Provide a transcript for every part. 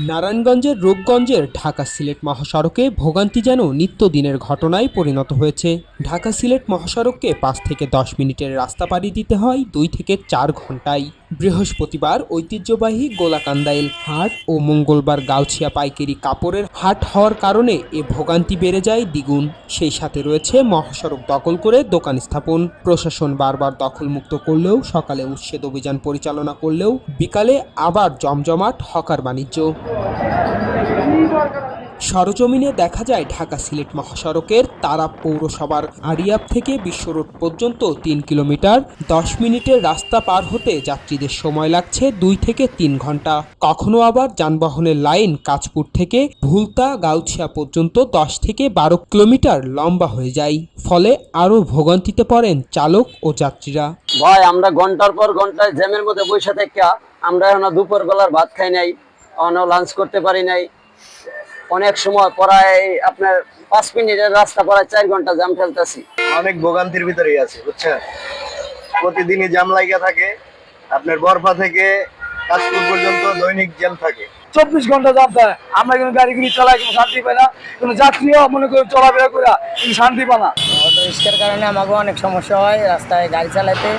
নারায়ণগঞ্জের রূপগঞ্জের ঢাকা সিলেট মহাসড়কে ভোগান্তি যেন নিত্যদিনের ঘটনায় পরিণত হয়েছে। ঢাকা সিলেট মহাসড়ককে পাঁচ থেকে দশ মিনিটের রাস্তা পাড়ি দিতে হয় দুই থেকে চার ঘন্টায়। বৃহস্পতিবার ঐতিহ্যবাহী গোলাকান্দাইল হাট ও মঙ্গলবার গাউছিয়া পাইকারি কাপড়ের হাট হওয়ার কারণে এ ভোগান্তি বেড়ে যায় দ্বিগুণ। সেই সাথে রয়েছে মহাসড়ক দখল করে দোকান স্থাপন। প্রশাসন বারবার দখলমুক্ত করলেও, সকালে উচ্ছেদ অভিযান পরিচালনা করলেও, বিকালে আবার জমজমাট হকার বাণিজ্য। সরজমিনে দেখা যায় ঢাকা সিলেট মহাসড়কের তারা পৌরসভার আরিয়াব থেকে বিশ্ব রোড পর্যন্ত তিন কিলোমিটার, দশ মিনিটের রাস্তা পার হতে যাত্রীদের সময় লাগছে দুই থেকে তিন ঘণ্টা। কখনো আবার যানবাহনের লাইন কাঁচপুর থেকে ভুলতা গাউছিয়া পর্যন্ত দশ থেকে বারো কিলোমিটার লম্বা হয়ে যায়। ফলে আরও ভোগান্তিতে পড়েন চালক ও যাত্রীরা। ভাই, আমরা ঘণ্টার পর ঘন্টায় জ্যামের মধ্যে বসে থেকে। আমরা এখন দুপুর বেলার ভাত খাই নাই অন্য লাঞ্চ করতে পারি নাই। অনেক সময় প্রায় আপনার পাঁচ মিনিটের রাস্তা প্রায় চার ঘণ্টা জ্যাম ফেলতেছি। অনেক ভোগান্তির ভিতরেই আছে বুঝছেন? প্রতিদিনই জ্যাম লাগিয়া থাকে আপনার বরফা থেকে কাশপুর পর্যন্ত দৈনিক জ্যাম থাকে। চব্বিশ ঘণ্টা জাম থাকে আমরা কিন্তু গাড়িগুলি চালাই কিন্তু শান্তি পাই না কিন্তু যাত্রীও মনে করি চলাফেরা করে কিন্তু শান্তি পায় না। অটো রিক্সার কারণে আমাকে অনেক সমস্যা হয় রাস্তায় গাড়ি চালাতে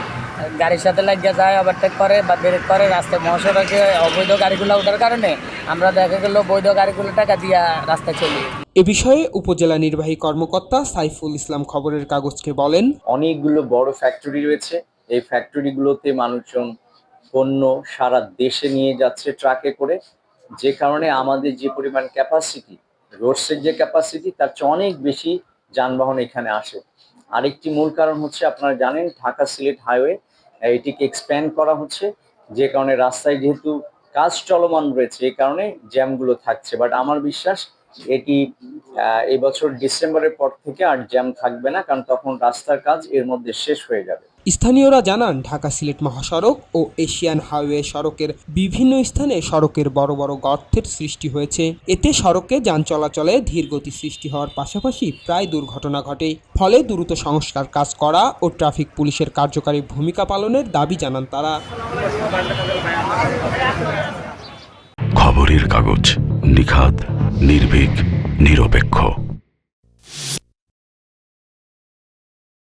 গাড়ির সাথে লাগিয়ে যায় ওভারটেক করে বা ব্রেক করে রাস্তায় মহাসড়কে অবৈধ গাড়িগুলো ওঠার কারণে আমরা দেখা গেল বৈধ গাড়িগুলো টাকা দিয়া রাস্তায় চলি। এ বিষয়ে উপজেলা নির্বাহী কর্মকর্তা সাইফুল ইসলাম খবরের কাগজকে বলেন অনেকগুলো বড় ফ্যাক্টরি রয়েছে। এই ফ্যাক্টরিগুলোতে মানুষজন পণ্য সারা দেশে নিয়ে যাচ্ছে ট্রাকে করে। যে কারণে আমাদের যে পরিমাণ ক্যাপাসিটি রোডসের যে ক্যাপাসিটি তার চেয়ে অনেক বেশি যানবাহন এখানে আসে। আরেকটি মূল কারণ হচ্ছে আপনারা জানেন ঢাকা সিলেট হাইওয়ে এটিকে এক্সপ্যান্ড করা হচ্ছে, যে কারণে রাস্তায় যেহেতু কাজ চলমান রয়েছে এই কারণে জ্যামগুলো থাকছে। বাট আমার বিশ্বাস, এটি এবছর ডিসেম্বরের পর থেকে আর জ্যাম থাকবে না, কারণ তখন রাস্তার কাজ এর মধ্যে শেষ হয়ে যাবে। স্থানীয়রা জানান, ঢাকা সিলেট মহাসড়ক ও এশিয়ান হাইওয়ে সড়কের বিভিন্ন স্থানে সড়কের বড় বড় গর্তের সৃষ্টি হয়েছে। এতে সড়কে যান চলাচলে ধীরগতি সৃষ্টি হওয়ার পাশাপাশি প্রায় দুর্ঘটনা ঘটে। ফলে দ্রুত সংস্কার কাজ করা ও ট্রাফিক পুলিশের কার্যকারী ভূমিকা পালনের দাবি জানান তারা। খবরের কাগজ নিখাত নির্ভীক, নিরপেক্ষ।